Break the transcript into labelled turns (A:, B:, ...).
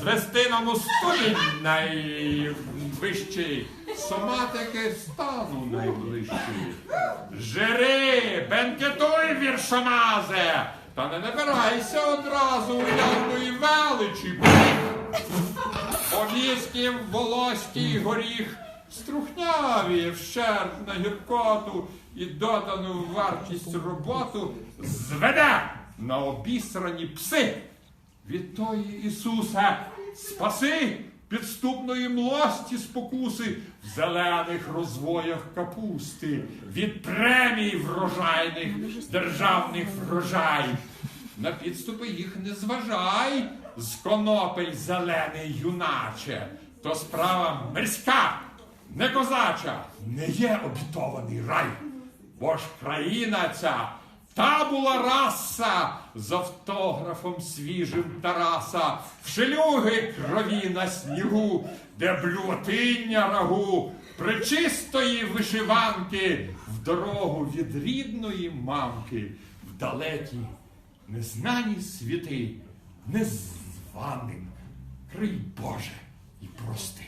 A: звести нам у столі найвищий, соматики стану найближчий. Жири, бенкетуй, віршомазе, та не набирайся одразу уявної величі. Повізків волоський горіх, струхняві вщерть на гіркоту і додану вартість роботу зведе на обісрані пси. Від тої Ісусе, спаси підступної млості спокуси в зелених розвоях капусти, від премій врожайних державних врожай. На підступи їх не зважай, з конопель зелений юначе, то справа мирська, не козача, не є обітований рай. Бо ж країна ця та була раса з автографом свіжим Тараса, в шелюги крові на снігу, де блювотиння рагу, причистої вишиванки в дорогу від рідної мамки, в далекі незнані світи, незваним, крий Боже і прости.